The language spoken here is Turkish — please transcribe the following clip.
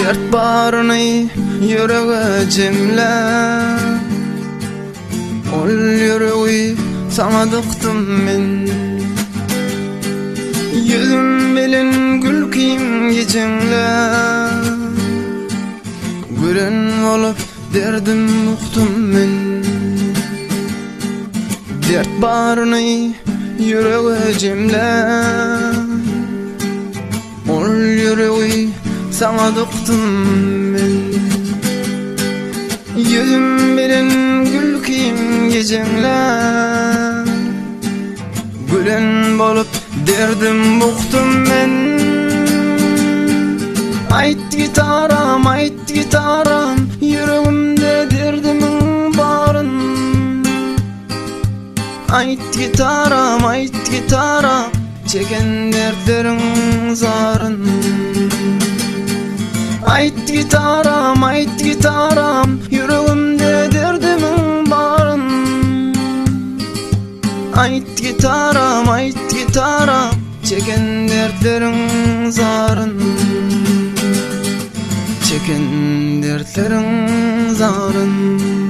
Dert barını yüreğe cemle Ol yüreği sana dıktım men Yüzüm bilen gül kiyim gecemle Güren olup derdim muhtum men Dert barını yüreğe cemle Ol yüreği sana dıktım men Yüzüm bilen gül kiyim gecemle Gülen bolup derdim buktum men Ait gitaram, ait gitaram Yüreğimde derdimin barın Ait gitaram, ait gitaram Çeken dertlerin zarın Ait gitaram, ait gitaram Yüreğimde derdimin barın Ait gitaram, ait gitaram Çeken dertlerin zarın. Çeken dertlerin zarın